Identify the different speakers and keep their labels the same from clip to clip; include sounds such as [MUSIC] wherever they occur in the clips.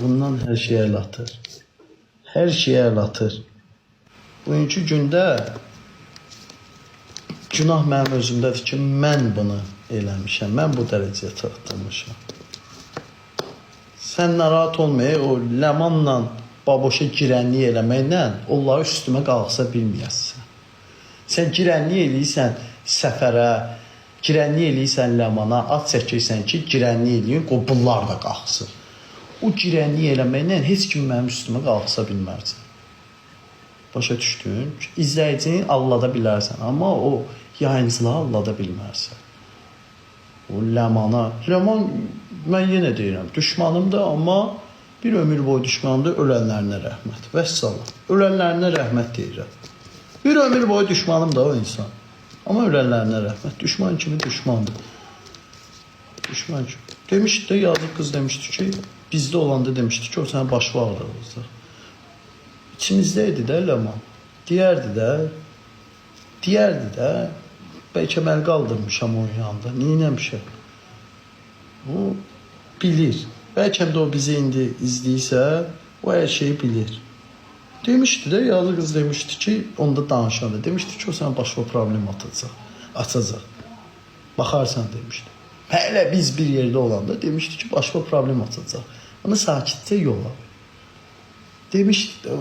Speaker 1: Yumruğundan her şeyi el atır. Her şeyi el atır. Bugünkü gündə günah mənim özümdədir ki, mən bunu eləmişəm. Mən bu dərəcəyə çatdırmışam. Sən narahat olmaya o ləmanla baboşa girənlik eləməklə onları üstümə qalxa bilməyəsən. Sən girənlik eləyirsən səfərə, girənlik eləyirsən ləmana, at çəkirsən ki, girənlik eləyin, qoy bunlar da qalxsın. O girənlik eləməklə heç kim mənim üstümə qalxa bilməz. Başa düşdün? İzləyicini allada bilərsən, amma o yayıncılığı allada bilmərsən. O ləmana, ləman mən yenə deyirəm, düşmanımdır, amma bir ömür boyu düşmanımdır, ölənlərinə rəhmət. Vəssalam. Ölənlərinə rəhmət deyirəm. Bir ömür boyu düşmanım da o insan. Amma ölənlərinə rəhmət. Düşman kimi düşmandır. Düşman kimi. Demişdi də yazıq qız demişdi ki, bizdə olanda demişdi ki, o sənin başı ağrır. İçimizdeydi də Ləman. Deyərdi də, deyərdi də, bəlkə mən qaldırmışam onun yanında. Neynəmişəm? O bilir. Bəlkə də o bizi indi izləyirsə, o hər şeyi bilir. Demişdi də, yazıq qız demişdi ki, onda danışanda demişdi ki, o sənin başına problem atacaq, açacaq. Baxarsan demişdi. Hələ biz bir yerdə olanda demişdi ki, başqa problem açacaq. Onu sakitcə yola. Demişdi də,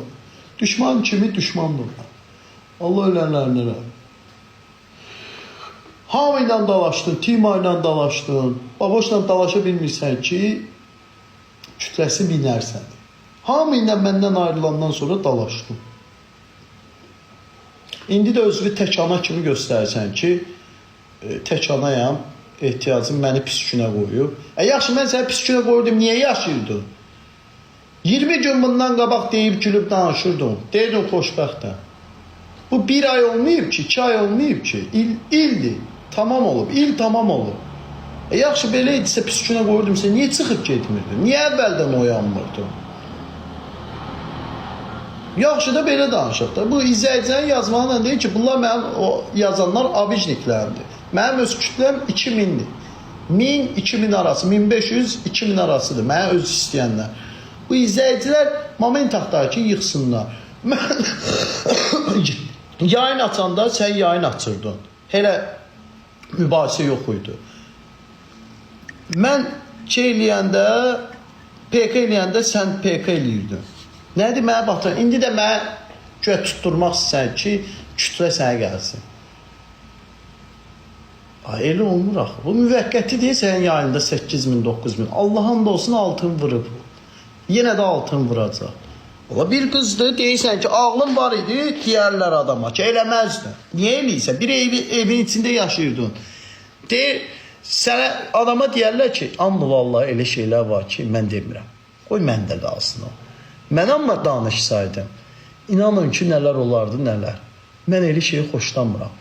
Speaker 1: düşman kimi düşmandır. Allah ölənlərinə rəhmət. Hamı ilə dalaşdın, Tima ilə dalaşdın, Baboşla dalaşa bilmirsən ki, kütləsi minərsən. Hamı ilə məndən ayrılandan sonra dalaşdın. İndi də özünü təkana kimi göstərsən ki, e, təkanayam, ehtiyacım məni pis günə qoyub. E yaxşı mən səni pis günə qoyurdum, niyə yaşayırdın? 20 gün bundan qabaq deyib gülüb danışırdın. Deyirdin xoşbəxtəm. Bu bir ay olmayıb ki, iki ay olmayıb ki. İl, ildir. Tamam olub. İl tamam olub. E yaxşı belə idisə pis günə qoyurdumsa niyə çıxıb getmirdin? Niyə əvvəldən oyanmırdın? Yaxşı da belə danışaq da. Bu izləyicilərin yazmalarla deyir ki, bunlar mənim o yazanlar abijniklərimdir. Mənim öz kütləm 2000-dir. 1000 2000 arası, 1500 2000 arasıdır. Mənə öz istəyənlər. Bu izləyicilər moment taxtayı ki, yıxsınlar. Mən [COUGHS] yayın açanda sən yayın açırdın. Elə mübahisə yox idi. Mən şey eləyəndə, PK eləyəndə sən PK eləyirdin. Nədir mənə batır? İndi də mən göyə tutturmaq istəyirsən ki, kütlə sənə gəlsin. Ay elə olmur axı. Bu müvəqqəti deyil sənin yayında 8000, 9000. Allahın da olsun altın vurub. Yenə də altın vuracaq. Ola bir qızdır, deyirsən ki, ağlın var idi, deyərlər adama ki, eləməzdin. Niyə eləyirsən? Bir evi, evin içində yaşayırdın. Deyir, sənə adama deyərlər ki, amma vallahi elə şeylər var ki, mən demirəm. Qoy məndə qalsın o. Mən amma danışsaydım, inanın ki, nələr olardı, nələr. Mən elə şeyi xoşlanmıram.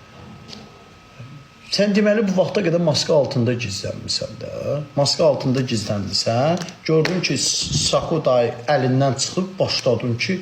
Speaker 1: Sən deməli bu vaxta qədər maska altında gizlənmisən də. Maska altında gizlənmisən. Gördün ki, Saku dayı əlindən çıxıb başladın ki,